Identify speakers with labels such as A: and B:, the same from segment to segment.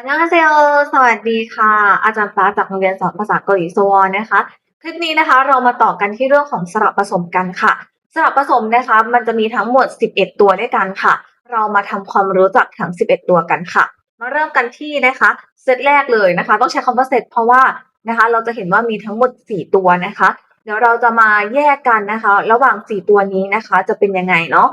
A: อนยองฮาเซโอสวัสดีค่ะ อาจารย์ฟ้าจากโรงเรียนสอนภาษาเกาหลีโซวอนนะคะ คลิปนี้นะคะเรามาต่อกันที่เรื่องของสระผสมกันค่ะ สระผสมนะคะมันจะมีทั้งหมด 11 ตัวด้วยกันค่ะ เรามาทำความรู้จักทั้ง 11 ตัวกันค่ะ มาเริ่มกันที่นะคะเซตแรกเลยนะคะ ต้องใช้คำว่าเซตเพราะว่านะคะ เราจะเห็นว่ามีทั้งหมด 4 ตัวนะคะ เดี๋ยวเราจะมาแยกกันนะคะ ระหว่าง 4 ตัวนี้นะคะ จะเป็นยังไงเนาะ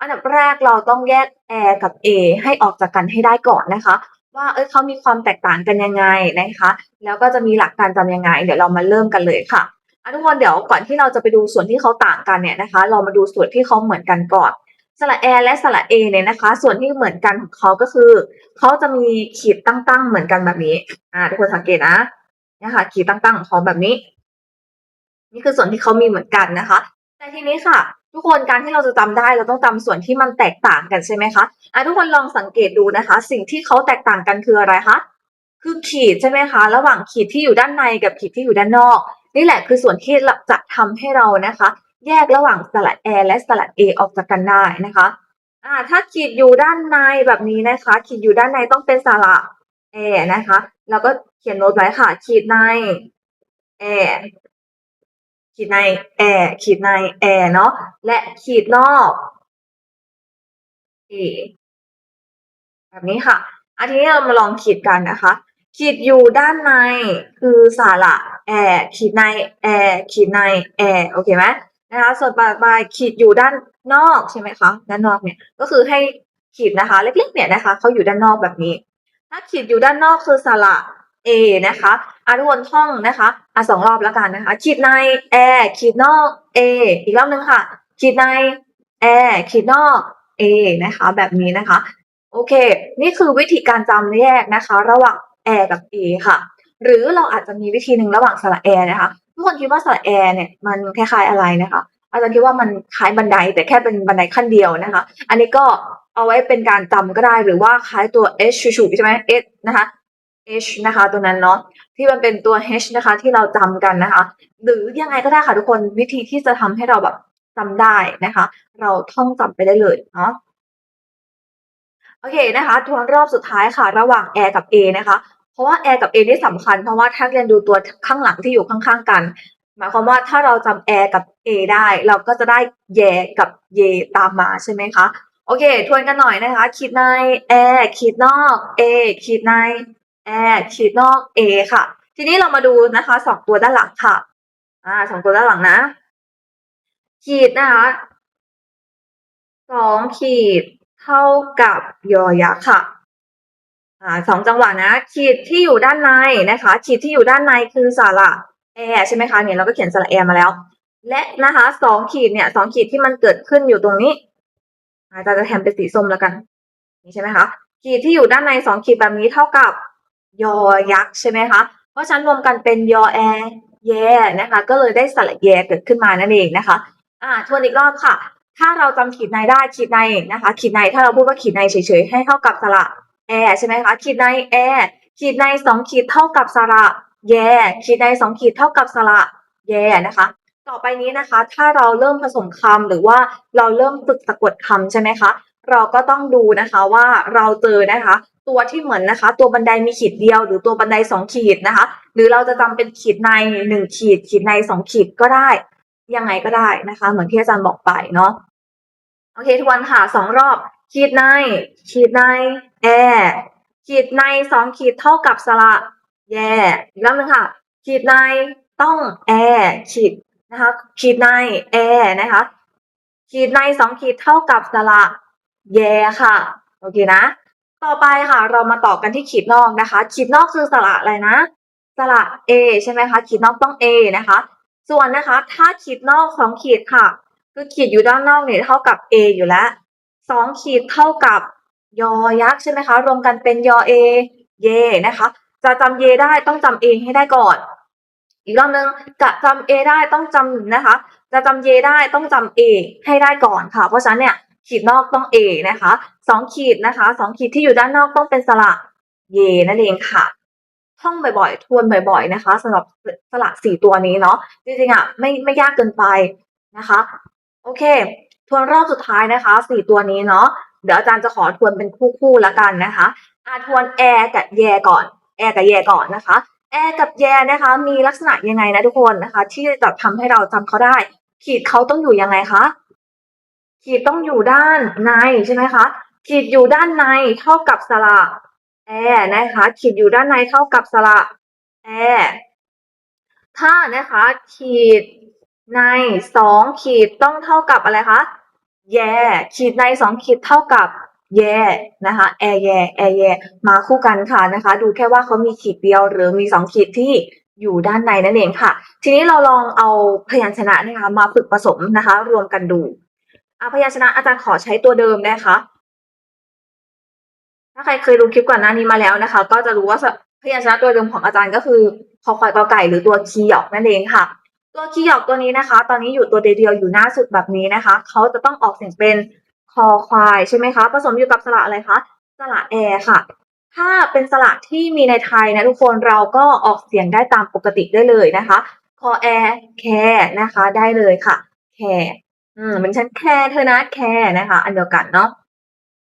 A: อันดับแรกเราต้องแยก A กับ a ให้ออกจากกันให้ได้ก่อนนะคะ ว่าเอ้ยเขามีความแตกต่างกันยังไงนะคะ แล้วก็จะมีหลักการจำยังไง เดี๋ยวเรามาเริ่มกันเลยค่ะทุกคนเดี๋ยวก่อนที่เราจะไปดูส่วนที่เขาต่างกันเนี่ยนะคะ เรามาดูส่วนที่เขาเหมือนกันก่อนสระแอและสระเอเนี่ยนะคะ ส่วนที่เหมือนกันของเขาก็คือเขาจะมีขีดตั้งๆเหมือนกันแบบนี้อ่าทุกคนสังเกตนะนี่ค่ะขีดตั้งๆของเขาแบบนี้ นี่คือส่วนที่เขามีเหมือนกันนะคะ แต่ทีนี้ค่ะ ทุกคนการที่เราจะจำได้เราต้องจำส่วนที่มันแตกต่างกันใช่ไหมคะอะทุกคนลองสังเกตดูนะคะ สิ่งที่เขาแตกต่างกันคืออะไรคะคือขีดใช่ไหมคะ ระหว่างขีดที่อยู่ด้านในกับขีดที่อยู่ด้านนอก นี่แหละคือส่วนที่จะทำให้เรานะคะ แยกระหว่างสระแอและสระเอออกจากกันได้นะคะอ่าถ้าขีดอยู่ด้านในแบบนี้นะคะ ขีดอยู่ด้านในต้องเป็นสระแอนะคะ แล้วก็เขียนโน้ตไว้ค่ะ ขีดในแอ ขีดในแอร์ขีดในแอร์เนาะและขีดนอกเอแบบนี้ค่ะอันนี้เรามาลองขีดกันนะคะ ขีดอยู่ด้านในคือสาระแอร์ขีดในแอร์ขีดในแอร์โอเคไหมนะคะ ส่วนปลายขีดอยู่ด้านนอกใช่ไหมคะด้านนอกเนี่ยก็คือให้ขีดนะคะ เล็กๆเนี่ยนะคะเขาอยู่ด้านนอกแบบนี้ ถ้าขีดอยู่ด้านนอกคือสาระ A นะคะอะทุกคนท่องนะคะอะสองรอบแล้วกันนะคะ ขีดใน A ขีดนอก A อีกรอบหนึ่งค่ะ ขีดใน A ขีดนอก A นะคะ แบบนี้นะคะ โอเค นี่คือวิธีการจำแยกนะคะ ระหว่าง A กับ A ค่ะ หรือเราอาจจะมีวิธีหนึ่งระหว่างสระ A นะคะทุกคนคิดว่าสระ A เนี่ยมันคล้ายๆอะไรนะคะ อาจารย์คิดว่ามันคล้ายบันไดแต่แค่เป็นบันไดขั้นเดียวนะคะ อันนี้ก็เอาไว้เป็นการจำก็ได้หรือว่าคล้ายตัว H ชูๆใช่ไหม H นะคะ H นะคะ ตัวนั้นเนาะที่มันเป็นตัว H นะคะ ที่เราจำกันนะคะ หรือยังไงก็ได้ค่ะทุกคนวิธีที่จะทำให้เราแบบจำได้นะคะ เราท่องจำไปได้เลยเนาะโอเคนะคะ ทวนรอบสุดท้ายค่ะ ระหว่าง A กับ A นะคะ เพราะว่า A กับ A นี่สำคัญเพราะว่าถ้าเรียนดูตัวข้างหลังที่อยู่ข้างๆกันหมายความว่าถ้าเราจำ A กับ A ได้ เราก็จะได้แยกับเยตามมาใช่ไหมคะ โอเค ทวนกันหน่อยนะคะ ขีดใน A ขีดนอก A ขีดใน A ขีดนอก A ค่ะ ทีนี้เรามาดูนะคะสองตัวด้านหลังค่ะ อ่าสองตัวด้านหลังนะ ขีดนะคะสองขีดเท่ากับยอยักษ์ค่ะอ่าสองจังหวะนะ ขีดที่อยู่ด้านในนะคะ ขีดที่อยู่ด้านในคือสระแอใช่ไหมคะเนี่ยเราก็เขียนสระแอมาแล้ว และนะคะสองขีดเนี่ยสองขีดที่มันเกิดขึ้นอยู่ตรงนี้อาจารย์จะแทนเป็นสีส้มแล้วกัน นี่ใช่ไหมคะขีดที่อยู่ด้านในสองขีดแบบนี้เท่ากับ ยอยักษ์ใช่ไหมคะ เพราะฉะนั้นรวมกันเป็นยอแอแยนะคะ ก็เลยได้สระแยเกิดขึ้นมานั่นเองนะคะ อ่าทวนอีกรอบค่ะ ถ้าเราจำขีดในได้ขีดในนะคะ ขีดในถ้าเราพูดว่าขีดในเฉยๆให้เท่ากับสระแอใช่ไหมคะขีดในแอขีดในสองขีดเท่ากับสระแยขีดในสองขีดเท่ากับสระแยนะคะต่อไปนี้นะคะ ถ้าเราเริ่มผสมคำหรือว่าเราเริ่มฝึกสะกดคำใช่ไหมคะ เราก็ต้องดูนะคะว่าเราเจอนะคะ ตัวที่เหมือนนะคะ ตัวบันไดมีขีดเดียว หรือตัวบันไดสองขีดนะคะ หรือเราจะจำเป็นขีดในหนึ่งขีด ขีดในสองขีดก็ได้ ยังไงก็ได้นะคะ เหมือนที่อาจารย์บอกไปเนาะโอเคทวนค่ะสองรอบ ขีดใน ขีดในแอขีดในสองขีดเท่ากับสระแยอีกรอบนึงค่ะ ขีดในต้องแอขีดนะคะขีดในแอนะคะ ขีดในสองขีดเท่ากับสระแยค่ะ โอเคนะ ต่อไปค่ะ เรามาต่อกันที่ขีดนอกนะคะ ขีดนอกคือสระอะไรนะ สระ A ใช่ไหมคะ ขีดนอกต้อง A นะคะ ส่วนนะคะ ถ้าขีดนอกสองขีดค่ะ คือขีดอยู่ด้านนอกเนี่ยเท่ากับ A อยู่แล้วสองขีดเท่ากับยอยักษ์ใช่ไหมคะ รวมกันเป็นยอ A เยนะคะ จะจำเยได้ต้องจำ A ให้ได้ก่อน อีกรอบนึงจะจำ A ได้ต้องจำนะคะ จะจำเยได้ต้องจำ A ให้ได้ก่อนค่ะ เพราะฉะนั้นเนี่ย ขีดนอกต้อง A นะคะสองขีดนะคะสองขีดที่อยู่ด้านนอกต้องเป็นสระเยนั่นเองค่ะ ท่องบ่อยๆ ทวนบ่อย ๆ นะคะสำหรับสระสี่ตัวนี้เนาะจริงๆอะไม่ไม่ยากเกินไปนะคะ โอเค ทวนรอบสุดท้ายนะคะสี่ตัวนี้เนาะเดี๋ยวอาจารย์จะขอทวนเป็นคู่ๆแล้วกันนะคะอาทวนแอร์กับแยก่อนแอร์กับแยก่อนนะคะแอร์กับแยนะคะ มีลักษณะยังไงนะทุกคนนะคะ ที่จะทำให้เราจำเขาได้ ขีดเขาต้องอยู่ยังไงคะ ขีดต้องอยู่ด้านในใช่ไหมคะขีดอยู่ด้านในเท่ากับสระแอนะคะขีดอยู่ด้านในเท่ากับสระแอถ้านะคะขีดในสองขีดต้องเท่ากับอะไรคะแยขีดในสองขีดเท่ากับแยนะคะแอแยแอแยมาคู่กันค่ะนะคะ ดูแค่ว่าเขามีขีดเดียวหรือมีสองขีดที่อยู่ด้านในนั่นเองค่ะ ทีนี้เราลองเอาพยัญชนะนะคะมาฝึกผสมนะคะ รวมกันดู อะพยัญชนะอาจารย์ขอใช้ตัวเดิมนะคะถ้าใครเคยดูคลิปก่อนหน้านี้มาแล้วนะคะ ก็จะรู้ว่าพยัญชนะตัวเดิมของอาจารย์ก็คือคอควายกอไก่หรือตัวคีหยอกนั่นเองค่ะ ตัวคีหยอกตัวนี้นะคะ ตอนนี้อยู่ตัวเดียวอยู่หน้าสุดแบบนี้นะคะเขาจะต้องออกเสียงเป็นคอควายใช่ไหมคะผสมอยู่กับสระอะไรคะสระแอร์ค่ะ ถ้าเป็นสระที่มีในไทยนะทุกคนเราก็ออกเสียงได้ตามปกติได้เลยนะคะคอแอร์แคร์นะคะได้เลยค่ะแคร์ อืมเหมันฉันแคร์เธอนะแคร์นะคะ อันเดียวกันเนาะ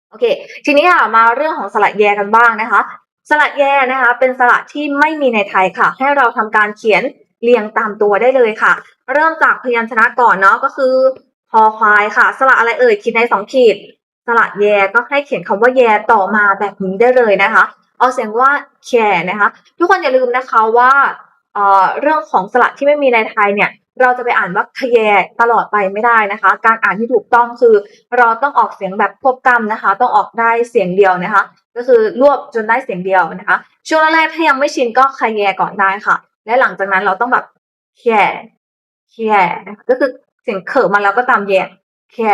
A: โอเค ทีนี้ค่ะมาเรื่องของสระแยกันบ้างนะคะ สระแยนะคะ เป็นสระที่ไม่มีในไทยค่ะ ให้เราทำการเขียนเรียงตามตัวได้เลยค่ะ เริ่มจากพยัญชนะก่อนเนาะก็คือคอควายค่ะ สระอะไรเอ่ยขีดในสองขีด สระแยก็ให้เขียนคำว่าแยต่อมาแบบนี้ได้เลยนะคะ เอาเสียงว่าแคนะคะ ทุกคนอย่าลืมนะคะว่าเอ่อเรื่องของสระที่ไม่มีในไทยเนี่ย เราจะไปอ่านว่าขยแยตลอดไปไม่ได้นะคะ การอ่านที่ถูกต้องคือ เราต้องออกเสียงแบบควบกำนะคะ ต้องออกได้เสียงเดียวนะคะ ก็คือรวบจนได้เสียงเดียวนะคะ ช่วงแรกๆถ้ายังไม่ชินก็ขยแยก่อนได้ค่ะ และหลังจากนั้นเราต้องแบบแค่แค่นะคะก็คือเสียงเขิบมาแล้วก็ตามแย่แค่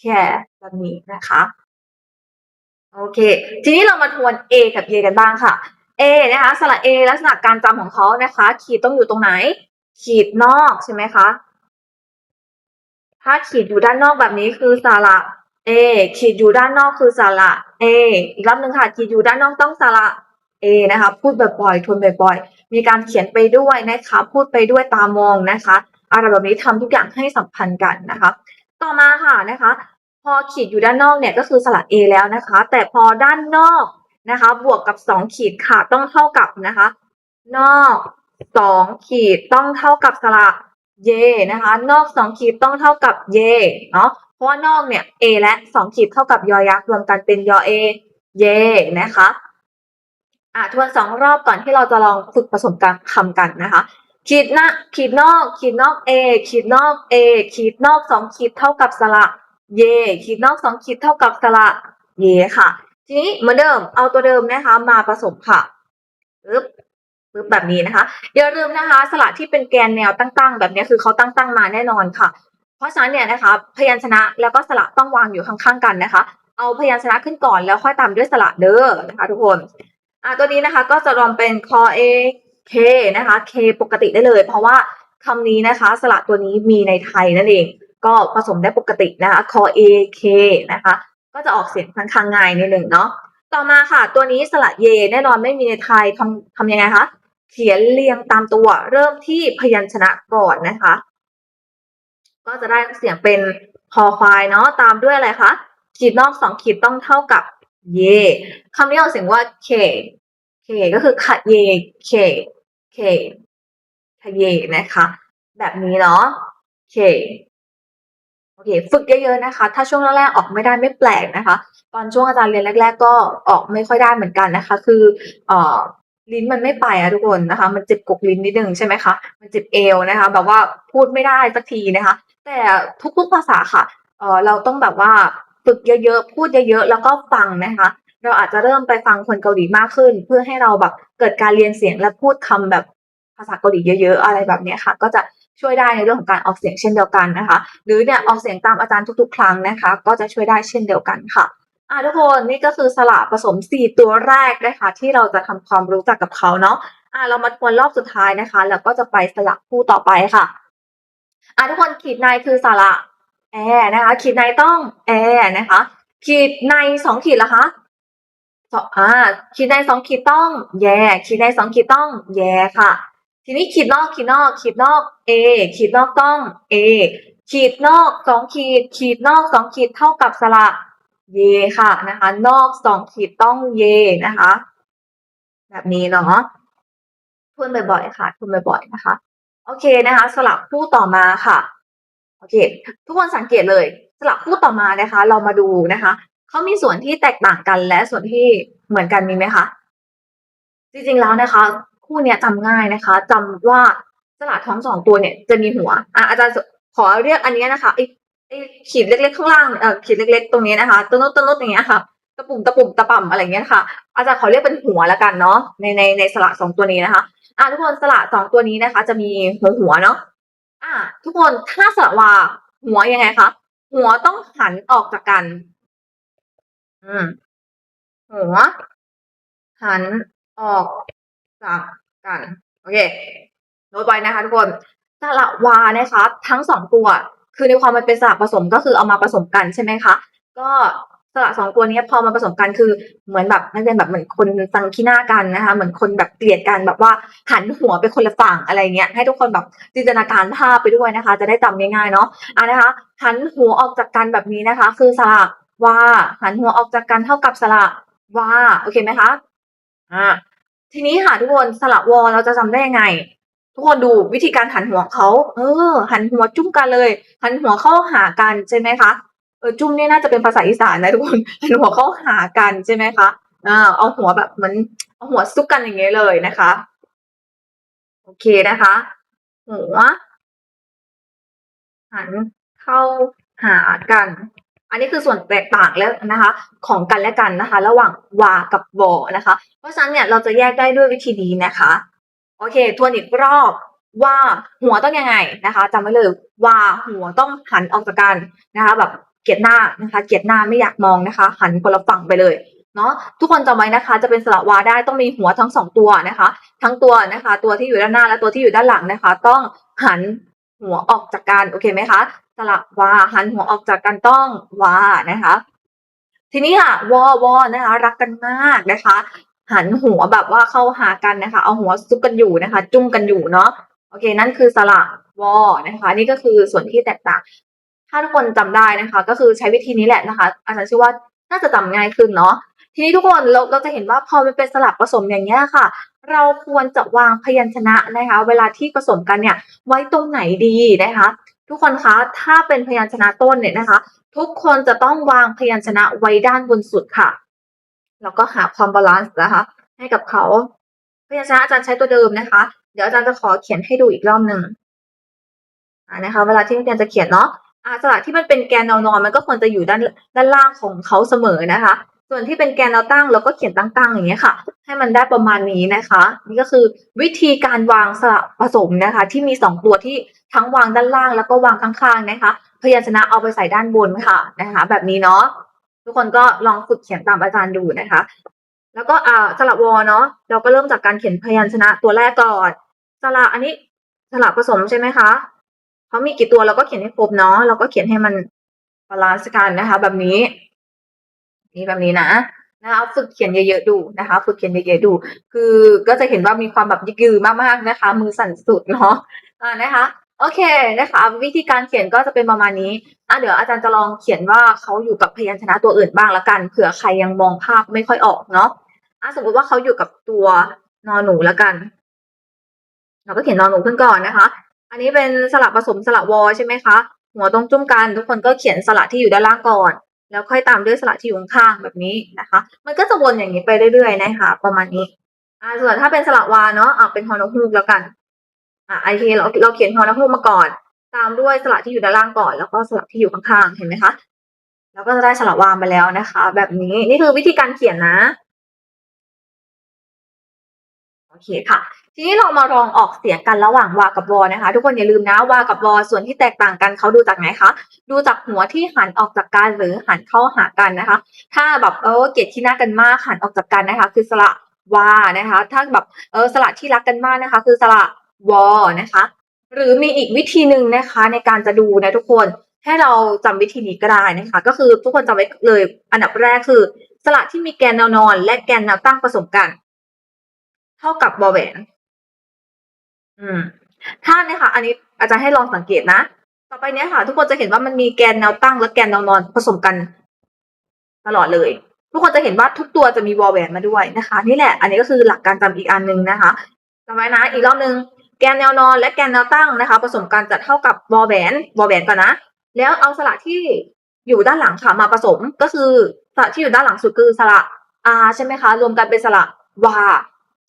A: แค่แบบนี้นะคะโอเค ทีนี้เรามาทวน A กับ A กันบ้างค่ะ A นะคะสระ A ลักษณะการจำของเขานะคะ ขีดต้องอยู่ตรงไหน ขีดนอกใช่ไหมคะ ถ้าขีดอยู่ด้านนอกแบบนี้คือสระ A ขีดอยู่ด้านนอกคือสระ A อีกรอบหนึ่งค่ะขีดอยู่ด้านนอกต้องสระ A นะคะพูดบ่อยๆทวนบ่อยๆ มีการเขียนไปด้วยนะคะพูดไปด้วยตามองนะคะอะไรแบบนี้ทำทุกอย่างให้สัมพันธ์กันนะคะ ต่อมาค่ะนะคะ พอขีดอยู่ด้านนอกเนี่ยก็คือสระ A แล้วนะคะ แต่พอด้านนอกนะคะ บวกกับสองขีดค่ะต้องเท่ากับนะคะ นอก สองขีดต้องเท่ากับสระเยนะคะ นอกสองขีดต้องเท่ากับเยเนาะเพราะว่านอกเนี่ย A และสองขีดเท่ากับยอยักษ์รวมกันเป็นยอเอเยนะคะอะทวนสองรอบก่อนที่เราจะลองฝึกผสมกันคำกันนะคะ ขีดหน้าขีดนอก ขีดนอก A ขีดนอก A ขีดนอกสองขีดเท่ากับสระเยขีดนอกสองขีดเท่ากับสระเยค่ะ ทีนี้เหมือนเดิมเอาตัวเดิมนะคะ มาผสมค่ะปึ๊บ ปึ๊บแบบนี้นะคะอย่าลืมนะคะ สระที่เป็นแกนแนวตั้งๆ แบบนี้คือเขาตั้งๆมาแน่นอนค่ะ เพราะฉะนั้นเนี่ยนะคะพยัญชนะแล้วก็สระต้องวางอยู่ข้างๆกันนะคะ เอาพยัญชนะขึ้นก่อนแล้วค่อยตามด้วยสระเด้อนะคะทุกคนอะตัวนี้นะคะก็จะรวมเป็นคอ A K นะคะ K ปกติได้เลย เพราะว่าคำนี้นะคะ สระตัวนี้มีในไทยนั่นเอง ก็ผสมได้ปกตินะคะคอ A K นะคะ ก็จะออกเสียงค่อนข้างง่ายนิดหนึ่งเนาะต่อมาค่ะ ตัวนี้สระเยแน่นอนไม่มีในไทยทำทำยังไงคะ เขียนเรียงตามตัวเริ่มที่พยัญชนะก่อนนะคะ ก็จะได้เสียงเป็นคอควายเนาะตามด้วยอะไรคะขีดนอกสองขีดต้องเท่ากับเยคำนี้ออกเสียงว่า k k ก็คือขะเย k k ขะเยนะคะ แบบนี้เนาะ k โอเค ฝึกเยอะๆนะคะ ถ้าช่วงแรกๆออกไม่ได้ไม่แปลกนะคะ ตอนช่วงอาจารย์เรียนแรก ๆ ก็ออกไม่ค่อยได้เหมือนกันนะคะ คือเอ่อ ลิ้นมันไม่ไปอะทุกคนนะคะ มันเจ็บกกลิ้นนิดนึงใช่ไหมคะ มันเจ็บเอวนะคะ แบบว่าพูดไม่ได้สักทีนะคะ แต่ทุกๆภาษาค่ะเออเราต้องแบบว่าฝึกเยอะๆ พูดเยอะๆ แล้วก็ฟังนะคะ เราอาจจะเริ่มไปฟังคนเกาหลีมากขึ้น เพื่อให้เราแบบเกิดการเรียนเสียงและพูดคำแบบภาษาเกาหลีเยอะๆ อะไรแบบนี้ค่ะ ก็จะช่วยได้ในเรื่องของการออกเสียงเช่นเดียวกันนะคะ หรือเนี่ยออกเสียงตามอาจารย์ทุกๆ ครั้งนะคะ ก็จะช่วยได้เช่นเดียวกันค่ะ อ่าทุกคนนี่ก็คือสระผสม 4 ตัวแรกนะคะ ที่เราจะทำความรู้จักกับเขาเนาะอ่าเรามาทวนรอบสุดท้ายนะคะ แล้วก็จะไปสระคู่ต่อไปค่ะอ่าทุกคนขีดในคือสระแอนะคะ ขีดในต้องแอนะคะ ขีดในสองขีดละคะสออ่าขีดในสองขีดต้องแย่ ขีดในสองขีดต้องแย่ค่ะ ทีนี้ขีดนอกขีดนอก ขีดนอก A ขีดนอกต้อง A ขีดนอกสองขีด ขีดนอกสองขีดเท่ากับสระ เยค่ะนะคะ นอกสองขีดต้องเยนะคะ แบบนี้เนาะทวนบ่อยๆค่ะทวนบ่อยๆนะคะ โอเคนะคะ สลับคู่ต่อมาค่ะโอเค ทุกคนสังเกตเลยสลับคู่ต่อมานะคะ เรามาดูนะคะเขามีส่วนที่แตกต่างกันและส่วนที่เหมือนกันมีไหมคะจริงๆแล้วนะคะ คู่เนี้ยจำง่ายนะคะจำว่าสลัดท้องสองตัวเนี่ยจะมีหัวอะอาจารย์ขอเรียกอันนี้นะคะไอ ขีดเล็กๆข้างล่างเอ่อขีดเล็กๆตรงนี้นะคะต้นต้นต้นอย่างเงี้ยค่ะตะปุ่มตะปุ่มตะป่ำอะไรเงี้ยค่ะ อาจารย์ขอเรียกเป็นหัวแล้วกันเนาะในในในสลัดสองตัวนี้นะคะ อะทุกคนสลัดสองตัวนี้นะคะ จะมีหัวหัวเนาะอะทุกคนถ้าสลัดวาหัวยังไงคะหัวต้องหันออกจากกัน อืม หัว หันออกจากกัน โอเคโน้ตไว้นะคะ ทุกคนสระวานะคะ ทั้งสองตัว คือในความมันเป็นสระผสมก็คือเอามาผสมกันใช่ไหมคะ ก็สระสองตัวนี้พอมาผสมกันคือเหมือนแบบมันเป็นแบบเหมือนคนตังขี้หน้ากันนะคะ เหมือนคนแบบเกลียดกันแบบว่าหันหัวไปคนละฝั่งอะไรเงี้ยให้ทุกคนแบบจินตนาการภาพไปด้วยนะคะ จะได้จำง่ายๆเนาะอะนะคะหันหัวออกจากกันแบบนี้นะคะ คือสระว่าหันหัวออกจากกันเท่ากับสระว่าโอเคไหมคะอ่าทีนี้ค่ะทุกคนสระวอเราจะจำได้ยังไง ทุกคนดูวิธีการหันหัวเขาเออ หันหัวจุ้มกันเลย หันหัวเข้าหากันใช่ไหมคะเออจุ้มนี่น่าจะเป็นภาษาอีสานนะทุกคนหันหัวเข้าหากันใช่ไหมคะอ่าเอาหัวแบบเหมือนเอาหัวซุกกันอย่างเงี้ยเลยนะคะโอเคนะคะ หัวหันเข้าหากัน อันนี้คือส่วนแตกต่างแล้วนะคะ ของกันและกันนะคะ ระหว่างวากับวอนะคะ เพราะฉะนั้นเนี่ยเราจะแยกได้ด้วยวิธีนี้นะคะ โอเค ทวนอีกรอบว่าหัวต้องยังไงนะคะจำไว้เลยว่าหัวต้องหันออกจากกันนะคะ แบบเกียดหน้านะคะ เกียดหน้าไม่อยากมองนะคะ หันคนละฝั่งไปเลยเนาะทุกคนจำไว้นะคะ จะเป็นสระวาได้ต้องมีหัวทั้งสองตัวนะคะ ทั้งตัวนะคะ ตัวที่อยู่ด้านหน้าและตัวที่อยู่ด้านหลังนะคะ ต้องหันหัวออกจากกันโอเคไหมคะสระวาหันหัวออกจากกันต้องวานะคะ ทีนี้ค่ะวอวอนะคะ รักกันมากนะคะ หันหัวแบบว่าเข้าหากันนะคะ เอาหัวซุกกันอยู่นะคะ จุ้มกันอยู่เนาะโอเค นั่นคือสระวอนะคะ นี่ก็คือส่วนที่แตกต่าง ถ้าทุกคนจำได้นะคะ ก็คือใช้วิธีนี้แหละนะคะ อาจารย์เชื่อว่าน่าจะจำง่ายขึ้นเนาะทีนี้ทุกคนเราเราจะเห็นว่าพอมันเป็นสลับผสมอย่างเงี้ยค่ะ เราควรจะวางพยัญชนะนะคะ เวลาที่ผสมกันเนี่ยไว้ตรงไหนดีนะคะ ทุกคนคะถ้าเป็นพยัญชนะต้นเนี่ยนะคะ ทุกคนจะต้องวางพยัญชนะไว้ด้านบนสุดค่ะ แล้วก็หาความบาลานซ์นะคะ ให้กับเขาพยัญชนะอาจารย์ใช้ตัวเดิมนะคะ เดี๋ยวอาจารย์จะขอเขียนให้ดูอีกรอบหนึ่งนะคะ เวลาที่นักเรียนจะเขียนเนาะอาสระที่มันเป็นแกนแนวนอนมันก็ควรจะอยู่ด้านด้านล่างของเขาเสมอนะคะ ส่วนที่เป็นแกนแนวตั้งเราก็เขียนตั้งๆอย่างเงี้ยค่ะ ให้มันได้ประมาณนี้นะคะ นี่ก็คือวิธีการวางสระผสมนะคะ ที่มีสองตัวที่ทั้งวางด้านล่างแล้วก็วางข้างๆนะคะ พยัญชนะเอาไปใส่ด้านบนค่ะนะคะ แบบนี้เนาะ ทุกคนก็ลองฝึกเขียนตามอาจารย์ดูนะคะ แล้วก็อ่าสระวอเนาะเราก็เริ่มจากการเขียนพยัญชนะตัวแรกก่อนสระอันนี้สระผสมใช่ไหมคะเขามีกี่ตัวเราก็เขียนให้ครบเนาะเราก็เขียนให้มันบาลานซ์กันนะคะ แบบนี้นี่แบบนี้นะนะคะฝึกเขียนเยอะๆดูนะคะ ฝึกเขียนเยอะๆดู คือก็จะเห็นว่ามีความแบบยืดมากๆนะคะ มือสั่นสุดเนาะอ่านะคะ โอเคนะคะ วิธีการเขียนก็จะเป็นประมาณนี้อะเดี๋ยวอาจารย์จะลองเขียนว่าเขาอยู่กับพยัญชนะตัวอื่นบ้างละกันเผื่อใครยังมองภาพไม่ค่อยออกเนาะอะสมมติว่าเขาอยู่กับตัวนอนหนูละกัน เราก็เขียนนอนหนูขึ้นก่อนนะคะ อันนี้เป็นสระผสมสระวอใช่ไหมคะ หัวตรงจุ้มกันทุกคนก็เขียนสระที่อยู่ด้านล่างก่อน แล้วค่อยตามด้วยสระที่อยู่ข้างแบบนี้นะคะ มันก็จะวนอย่างนี้ไปเรื่อยๆนะคะ ประมาณนี้อ่าส่วนถ้าเป็นสระวาเนาะอ่าเป็นฮอนกฮูกแล้วกัน อ่าไอเคเราเราเขียนฮอนกฮูกมาก่อน ตามด้วยสระที่อยู่ด้านล่างก่อน แล้วก็สระที่อยู่ข้างๆเห็นไหมคะแล้วก็จะได้สระวามาแล้วนะคะ แบบนี้นี่คือวิธีการเขียนนะโอเคค่ะ ทีนี้เรามาลองออกเสียงกันระหว่างวากับวอนะคะ ทุกคนอย่าลืมนะวากับวอส่วนที่แตกต่างกันเขาดูจากไหนคะดูจากหัวที่หันออกจากกันหรือหันเข้าหากันนะคะ ถ้าแบบเออเกลียดที่หน้ากันมากหันออกจากกันนะคะ คือสระวานะคะ ถ้าแบบเออสระที่รักกันมากนะคะ คือสระ วอนะคะ หรือมีอีกวิธีหนึ่งนะคะในการจะดูนะทุกคนให้เราจำวิธีนี้ก็ได้นะคะ ก็คือทุกคนจำไว้เลยอันดับแรกคือ สระที่มีแกนแนวนอน และแกนแนวตั้งผสมกัน เท่ากับวอแหวน อืม ถ้าเนี่ยค่ะ อันนี้อาจารย์ให้ลองสังเกตนะต่อไปเนี้ยค่ะ ทุกคนจะเห็นว่ามันมีแกนแนวตั้งและแกนแนวนอนผสมกัน ตลอดเลย ทุกคนจะเห็นว่าทุกตัวจะมีวอลแหวนมาด้วยนะคะ นี่แหละ อันนี้ก็คือหลักการจำอีกอันหนึ่งนะคะจำไว้นะอีกรอบหนึ่ง แกนแนวนอนและแกนแนวตั้งนะคะ ผสมกันจะเท่ากับวอลแวนวอลแวนก่อนนะ แล้วเอาสระที่อยู่ด้านหลังค่ะมาผสมก็คือสระที่อยู่ด้านหลังสุดคือสระ R ใช่ไหมคะ รวมกันเป็นสระวา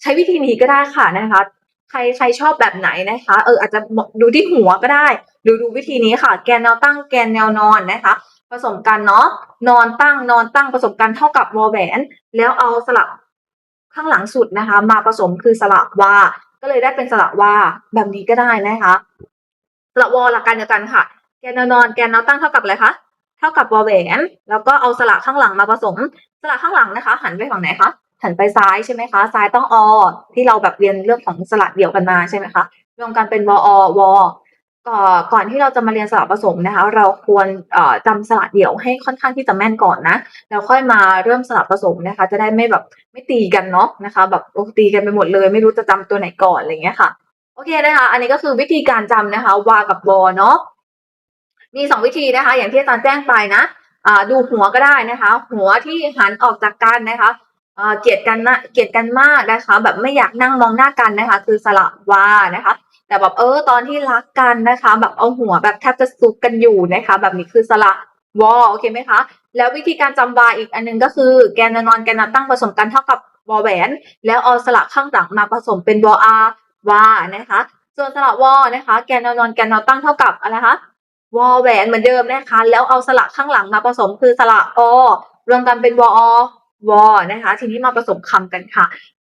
A: ใช้วิธีนี้ก็ได้ค่ะนะคะ ใครใครชอบแบบไหนนะคะ เอออาจจะดูที่หัวก็ได้หรือดูวิธีนี้ค่ะ แกนแนวตั้งแกนแนวนอนนะคะ ผสมกันเนาะนอนตั้งนอนตั้งผสมกันเท่ากับวอลแหวนแล้วเอาสระข้างหลังสุดนะคะ มาผสมคือสระวา เลยได้เป็นสระว่าแบบนี้ก็ได้นะคะสระวอหลักการเดียวกันค่ะ แกนนอนแกนแนตั้งเท่ากับอะไรคะเท่ากับวอแหวนแล้วก็เอาสระข้างหลังมาผสมสระข้างหลังนะคะ หันไปฝั่งไหนคะหันไปซ้ายใช่ไหมคะซ้ายต้องอที่เราแบบเรียนเรื่องของสระเดี่ยวกันมาใช่ไหมคะรวมกันเป็นวอว ก่อนที่เราจะมาเรียนสระผสมนะคะ เราควรเอ่อจำสระเดี่ยวให้ค่อนข้างที่จะแม่นก่อนนะแล้วค่อยมาเริ่มสระผสมนะคะ จะได้ไม่แบบไม่ตีกันเนาะนะคะ แบบโอ้ตีกันไปหมดเลย ไม่รู้จะจำตัวไหนก่อนอะไรเงี้ยค่ะโอเคนะคะ อันนี้ก็คือวิธีการจำนะคะวากับวอเนาะมีสองวิธีนะคะ อย่างที่อาจารย์แจ้งไปนะดูหัวก็ได้นะคะ หัวที่หันออกจากกันนะคะเกลียดกันนะเกลียดกันมากนะคะ แบบไม่อยากนั่งมองหน้ากันนะคะ คือสระวานะคะ แต่แบบเออตอนที่รักกันนะคะ แบบเอาหัวแบบแทบจะซุกกันอยู่นะคะ แบบนี้คือสระวอโอเคไหมคะ แล้ววิธีการจำวาอีกอันหนึงก็คือแกนนอนแกนตั้งผสมกันเท่ากับวอแหวน แล้วเอาสระข้างหลังมาผสมเป็นวออาวานะคะ ส่วนสระวอนะคะ แกนนอนแกนตั้งเท่ากับอะไรคะวอแหวนเหมือนเดิมนะคะ แล้วเอาสระข้างหลังมาผสมคือสระอรวมกันเป็นวอวอนะคะ ทีนี้มาผสมคำกันค่ะ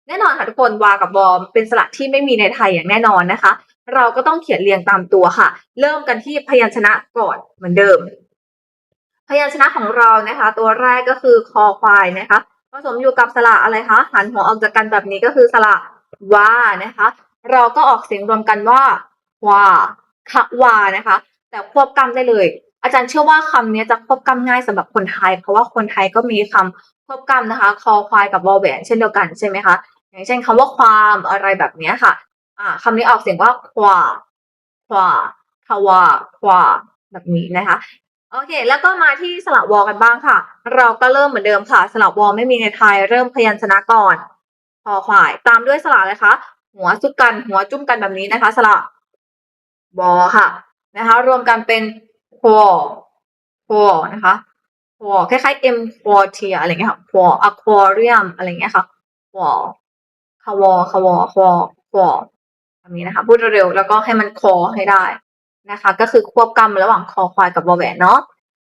A: แน่นอนค่ะทุกคนวากับวอมเป็นสระที่ไม่มีในไทยอย่างแน่นอนนะคะ เราก็ต้องเขียนเรียงตามตัวค่ะ เริ่มกันที่พยัญชนะก่อนเหมือนเดิม พยัญชนะของเรานะคะ ตัวแรกก็คือคอควายนะคะผสมอยู่กับสระอะไรคะหันหัวออกจากกันแบบนี้ก็คือสระวานะคะ เราก็ออกเสียงรวมกันว่าวาคะวานะคะ แต่ควบกำได้เลย อาจารย์เชื่อว่าคำนี้จะควบกำง่ายสำหรับคนไทย เพราะว่าคนไทยก็มีคำควบกำนะคะ คอควายกับวอแหวนเช่นเดียวกันใช่ไหมคะ อย่างเช่นคำว่าความอะไรแบบนี้ค่ะ อ่าคำนี้ออกเสียงว่าควาควาคาวาควาแบบนี้นะคะ โอเค แล้วก็มาที่สระวอกันบ้างค่ะ เราก็เริ่มเหมือนเดิมค่ะ สระวอไม่มีในไทย เริ่มพยัญชนะก่อนพอควาย ตามด้วยสระอะไรคะหัวซุกกัน หัวจุ้มกันแบบนี้นะคะ สระวอค่ะนะคะ รวมกันเป็นควอควอนะคะควอคล้ายๆ M ควอเทียอะไรเงี้ยค่ะควออะควาเรียมอะไรเงี้ยค่ะควอ ควอควอควอควอแบบนี้นะคะ พูดเร็วๆแล้วก็ให้มันคอให้ได้นะคะ ก็คือควบกำระหว่างคอควายกับวอแหวนเนาะ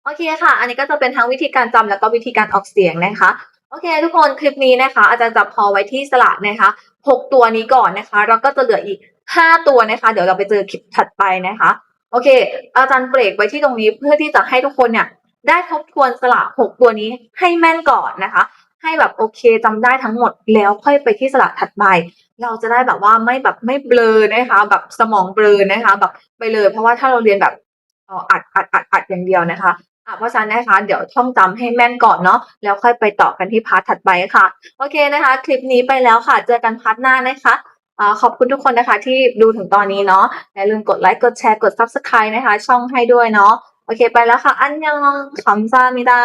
A: โอเคค่ะ อันนี้ก็จะเป็นทั้งวิธีการจำแล้วก็วิธีการออกเสียงนะคะโอเค ทุกคนคลิปนี้นะคะ อาจารย์จะพอไว้ที่สระนะคะหกตัวนี้ก่อนนะคะ แล้วก็จะเหลืออีกห้าตัวนะคะ เดี๋ยวเราไปเจอคลิปถัดไปนะคะ โอเค อาจารย์เบรกไว้ที่ตรงนี้เพื่อที่จะให้ทุกคนเนี่ยได้ทบทวนสระหกตัวนี้ให้แม่นก่อนนะคะ ให้แบบโอเคจำได้ทั้งหมดแล้วค่อยไปที่สระถัดไป เราจะได้แบบว่าไม่แบบไม่เบลอนะคะ แบบสมองเบลอนะคะ แบบไปเลย เพราะว่าถ้าเราเรียนแบบอ,อ,อัดอัดอัดอัดอย่างเดียวนะคะอะเพราะฉะนั้นนะคะเดี๋ยวท่องจำให้แม่นก่อนเนาะแล้วค่อยไปต่อกันที่พาร์ทถัดไปค่ะ โอเคนะคะ คลิปนี้ไปแล้วค่ะ เจอกันพาร์ทหน้านะคะอ่าขอบคุณทุกคนนะคะ ที่ดูถึงตอนนี้เนาะอย่าลืมกดไลค์กดแชร์กด subscribe นะคะ ช่องให้ด้วยเนาะโอเคไปแล้วค่ะ อันยองขำซามิดา